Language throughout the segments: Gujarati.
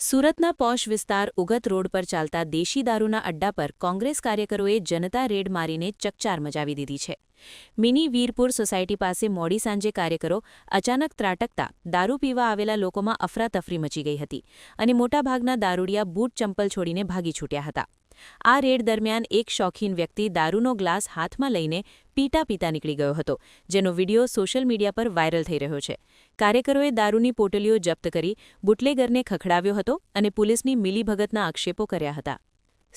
સુરતના પોશ વિસ્તાર ઉગત રોડ પર ચાલતા દેશી દારૂના અડ્ડા પર કોંગ્રેસ કાર્યકરોએ જનતા રેડ મારીને ચકચાર મચાવી દીધી છે. મિની વીરપુર સોસાયટી પાસે મોડી સાંજે કાર્યકરો અચાનક ત્રાટકતા દારૂ પીવા આવેલા લોકોમાં અફરાતફરી મચી ગઈ હતી અને મોટાભાગના દારૂડિયા બૂટ ચંપલ છોડીને ભાગી છૂટ્યા હતા. આ રેડ દરમિયાન એક શોખીન વ્યક્તિ દારૂનો ગ્લાસ હાથમાં લઈને પીટા પીતા નીકળી ગયો હતો, જેનો વીડિયો સોશિયલ મીડિયા પર વાયરલ થઈ રહ્યો છે. કાર્યકરોએ દારૂની પોટલીઓ જપ્ત કરી બુટલેગરને ખખડાવ્યો હતો અને પોલીસની મિલીભગતના આક્ષેપો કર્યા હતા.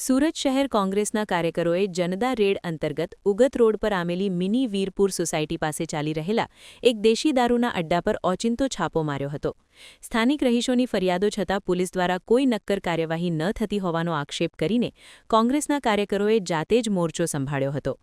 સુરત શહેર કોંગ્રેસના કાર્યકરોએ જનતા રેડ અંતર્ગત ઉગત રોડ પર આવેલી મિની વીરપુર સોસાયટી પાસે ચાલી રહેલા એક દેશી દારૂના અડ્ડા પર ઓચિંતો છાપો માર્યો હતો. સ્થાનિક રહીશોની ફરિયાદો છતાં પોલીસ દ્વારા કોઈ નક્કર કાર્યવાહી ન થતી હોવાનો આક્ષેપ કરીને કોંગ્રેસના કાર્યકરોએ જાતે જ મોરચો સંભાળ્યો હતો.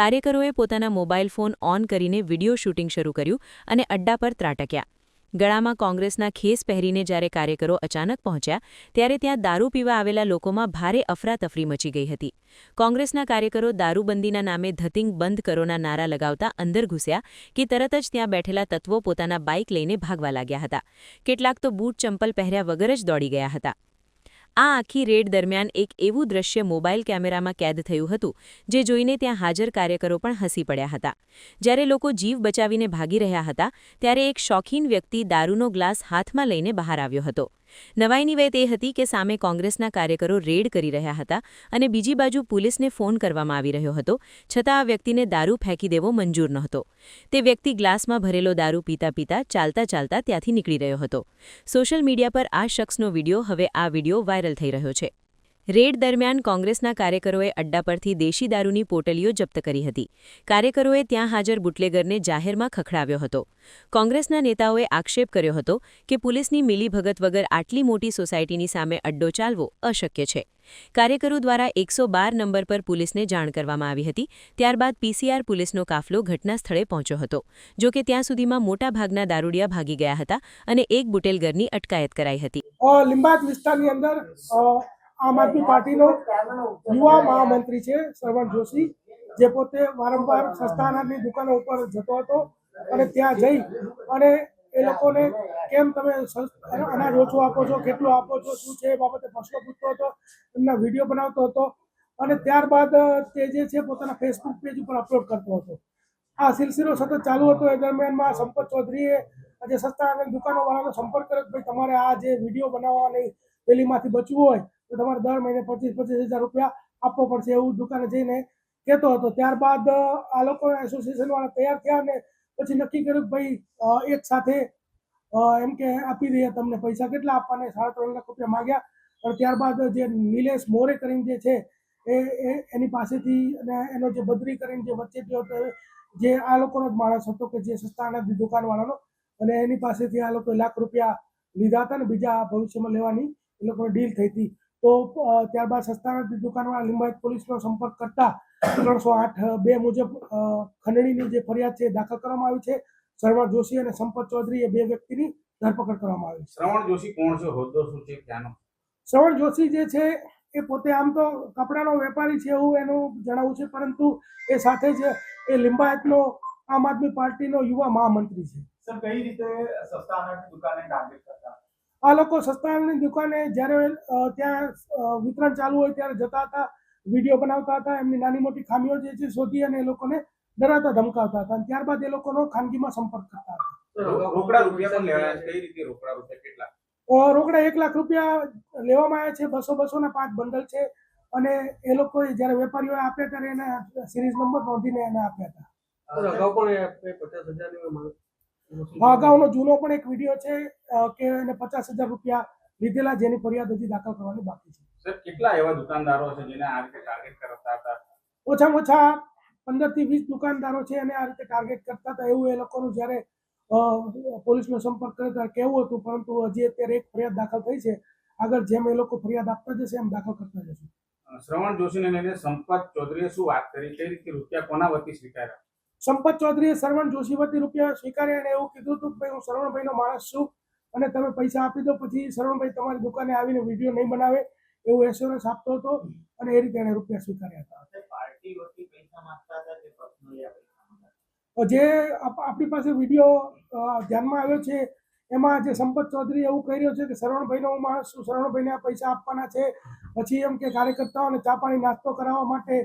કાર્યકરોએ પોતાના મોબાઈલ ફોન ઓન કરીને વીડિયો શૂટિંગ શરૂ કર્યું અને અડ્ડા પર ત્રાટક્યા. ગળામાં કોંગ્રેસના ખેસ પહેરીને જ્યારે કાર્યકરો અચાનક પહોંચ્યા, ત્યારે ત્યાં દારૂ પીવા આવેલા લોકોમાં ભારે અફરાતફરી મચી ગઈ હતી. કોંગ્રેસના કાર્યકરો દારૂબંધીના નામે ધતિંગ બંધ કરોના નારા લગાવતા અંદર ઘૂસ્યા કે તરત જ ત્યાં બેઠેલા તત્વો પોતાના બાઇક લઈને ભાગવા લાગ્યા હતા. કેટલાક તો બૂટ ચંપલ પહેર્યા વગર જ દોડી ગયા હતા. આ આખી રેડ દરમિયાન એક એવું દ્રશ્ય મોબાઈલ કેમેરામાં કેદ થયું હતું, જે જોઈને ત્યાં હાજર કાર્યકરો પણ હસી પડ્યા હતા. જ્યારે લોકો જીવ બચાવીને ભાગી રહ્યા હતા, ત્યારે એક શોખીન વ્યક્તિ દારૂનો ગ્લાસ હાથમાં લઈને બહાર આવ્યો હતો. નવાઈની વાત એ હતી કે સામે કોંગ્રેસના કાર્યકરો રેડ કરી રહ્યા હતા અને બીજી બાજુ પોલીસને ફોન કરવામાં આવી રહ્યો હતો, છતાં આ વ્યક્તિને દારૂ ફેંકી દેવો મંજૂર નહોતો. તે વ્યક્તિ ગ્લાસમાં ભરેલો દારૂ પીતા પીતા ચાલતા ચાલતા ત્યાંથી નીકળી રહ્યો હતો. સોશિયલ મીડિયા પર આ શખ્સનો વીડિયો હવે આ વીડિયો વાયરલ થઈ રહ્યો છે. રેડ દરમિયાન કોંગ્રેસના કાર્યકરોએ અડ્ડા પરથી દેશી દારૂની પોટલીઓ જપ્ત કરી હતી. કાર્યકરોએ ત્યાં હાજર બુટલેગરને જાહેરમાં ખખડાવ્યો હતો. કોંગ્રેસના નેતાઓએ આક્ષેપ કર્યો હતો કે પોલીસની મિલીભગત વગર આટલી મોટી સોસાયટીની સામે અડ્ડો ચાલવો અશક્ય છે. કાર્યકરો દ્વારા એકસો બાર નંબર પર પોલીસને જાણ કરવામાં આવી હતી, ત્યારબાદ પીસીઆર પોલીસનો કાફલો ઘટના સ્થળે પહોંચ્યો હતો, જો કે ત્યાં સુધીમાં મોટાભાગના દારૂડિયા ભાગી ગયા હતા અને એક બુટેલગરની અટકાયત કરાઈ હતી. આમ આદમી પાર્ટીનો યુવા મહામંત્રી છે શ્રવણ જોશી, જે પોતે વારંવાર સસ્તાનાની દુકાનો ઉપર જતો હતો અને ત્યાં જઈ અને એ લોકોને કેમ તમે અનાજ ઓછું આપો છો, કેટલું આપો છો, શું છે એ બાબતે પ્રશ્નો પૂછતો હતો, એમના વીડિયો બનાવતો હતો અને ત્યારબાદ તે જે છે પોતાના ફેસબુક પેજ ઉપર અપલોડ કરતો હતો. આ સિલસિલો સતત ચાલુ હતો. એ દરમિયાનમાં સંપત ચૌધરીએ આજે સસ્તા દુકાનો દુકાનોવાળાનો સંપર્ક કર્યો ભાઈ તમારે આ જે વીડિયો બનાવવાની પેલીમાંથી બચવું હોય તો તમારે દર મહિને પચીસ પચીસ હજાર રૂપિયા આપવો પડશે એવું દુકાને જઈને કહેતો હતો. ત્યારબાદ આ લોકો એસોસિએશન વાળા તૈયાર થયા અને પછી નક્કી કર્યું કે ભાઈ એક સાથે એમ કે આપી દઈએ તમને પૈસા. કેટલા આપવાને? સાડા ત્રણ લાખ રૂપિયા માગ્યા. અને ત્યારબાદ જે નિલેશ મોરે કરીને જે છે, એ એની પાસેથી અને એનો જે બદરી કરીને જે વચ્ચે હતો, જે આ લોકોનો જ માણસ હતો કે જે સસ્તા અનાજની દુકાનવાળાનો. અને એની પાસેથી આ લોકોએ લાખ રૂપિયા લીધા હતા ને બીજા ભવિષ્યમાં લેવાની એ લોકોની ડીલ થઈ હતી. તો ત્યારબાદ સસ્તા અનાજની દુકાનવાળા લિંબાયત પોલીસનો સંપર્ક કરતા ત્રણસો આઠ બે મુજબ ખંડણીની જે ફરિયાદ છે દાખલ કરવામાં આવી છે. શર્મા જોશી અને સંપત ચૌધરી એ બે વ્યક્તિની ધરપકડ કરવામાં આવી શ્રવણ જોશી કોણ છે? હોદ્દો શું છે? ત્યાંનો શ્રવણ જોશી જે છે એ પોતે આમ તો કપડાનો વેપારી છે એવું એનું જણાવવું છે પરંતુ એ સાથે જ એ લિંબાયતનો આમ આદમી પાર્ટીનો યુવા મહામંત્રી છે. સર કઈ રીતે સસ્તા અનાજની દુકાને ટાર્ગેટ કરતા? આ લોકો સસ્તાની દુકાને જ્યારે ત્યાં વિતરણ ચાલુ હોય ત્યારે જતા હતા વીડિયો બનાવતા હતા એમની નાની મોટી ખામીઓ જે છે શોધી અને એ લોકોને ડરાતા ધમકાવતા હતા અને ત્યારબાદ એ લોકોનો ખાનગીમાં સંપર્ક કરતા હતા. રોકડા રૂપિયા પણ લેવાયા કઈ રીતે રોકડા રૂપિયા કેટલા? રોકડા એક લાખ રૂપિયા લેવામાં આવ્યા છે બસો બસો ના પાંચ બંડલ છે અને એ લોકો જ્યારે વેપારીઓ આપ્યા ત્યારે એના સિરીઝ નંબર નોંધીને એને આપ્યા હતા. અગાઉ પણ પચાસ હજારની અગાઉનો જૂનો પણ એક વીડિયો છે કે એને પચાસ હજાર રૂપિયા લીધેલા જેની ફરિયાદ હજી દાખલ કરવાની બાકી છે. સર કેટલા એવા દુકાનદારો છે જેને આ રીતે ટાર્ગેટ કરતા હતા? ઓછામાં ઓછા પંદરથી વીસ દુકાનદારો છે અને આ રીતે ટાર્ગેટ કરતા હતા. એવું એ લોકોનું જ્યારે પોલીસનો સંપર્ક કર્યો ત્યારે કેવું હતું પરંતુ હજી અત્યારે એક ફરિયાદ દાખલ થઈ છે. આગળ જેમ એ લોકો ફરિયાદ આપતા જશે એમ દાખલ કરતા જશે. શ્રવણ જોશીને લઈને સંપત ચૌધરીએ શું વાત કરી? કઈ રીતે રૂપિયા કોના વતી સ્વીકાર્યા? સંપત ચૌધરીએ સરવણ જોશી વતી રૂપિયા સ્વીકાર્યા અને એવું કીધું હતું કે હું સરવણભાઈનો માણસ છું અને તમે પૈસા આપી દો પછી સરવણભાઈ તમારી દુકાને આવીને વીડિયો નહીં બનાવે એવું એશ્યોરન્સ આપતો હતો અને એ રીતે એને રૂપિયા સ્વીકાર્યા હતા? જે આપ- આપણી પાસે વીડિયો ધ્યાનમાં આવ્યો છે એમાં જે સંપત ચૌધરી એવું કહી રહ્યો છે કે શરવણભાઈનો હું માણસ છું શરવણભાઈને આ પૈસા આપવાના છે પછી એમ કે કાર્યકર્તાઓને ચા પાણી નાસ્તો કરાવવા માટે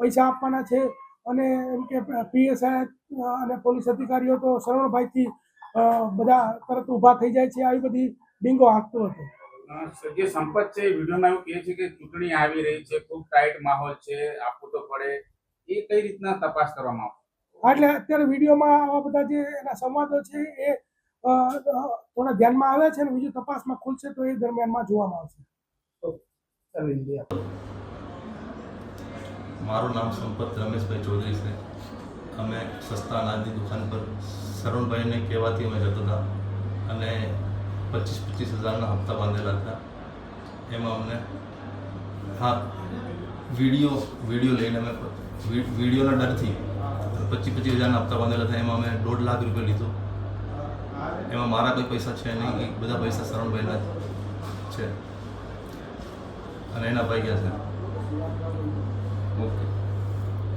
પૈસા આપવાના છે અને એમ કે પીએસઆઈ અને પોલીસ અધિકારીઓ તો શરવણભાઈથી બધા તરત ઊભા થઈ જાય છે. આવી બધી ડીંગો હાંકતો હતો. જે સંપત છે એ વિડીયોમાં એવું કહે છે કે ચૂંટણી આવી રહી છે ખૂબ ટાઈટ માહોલ છે આપવું તો પડે. એ કઈ રીતના તપાસ કરવામાં આવશે? એટલે અત્યારે વિડીયોમાં આવા બધા જે એના સંવાદો છે એ થોડા ધ્યાનમાં આવે છે અને બીજું તપાસમાં ખુલશે તો એ દરમિયાનમાં જોવામાં આવશે. મારું નામ સંપત રમેશભાઈ ચૌધરી છે. અમે સસ્તા અનાજની દુકાન પર શરણભાઈને કહેવાથી અમે જતા હતા અને પચીસ પચીસ હજારના હપ્તા બાંધેલા હતા. એમાં અમને હા, વીડિયો વીડિયો લઈને અમે વિડીયોના ડરથી પચીસ પચીસ હજારના હપ્તા બાંધેલા હતા. એમાં અમે દોઢ લાખ રૂપિયા લીધો. એમાં મારા કોઈ પૈસા છે નહીં બધા પૈસા શરણભાઈના છે. અને એના ભાઈ ગયા છે. মুক্ত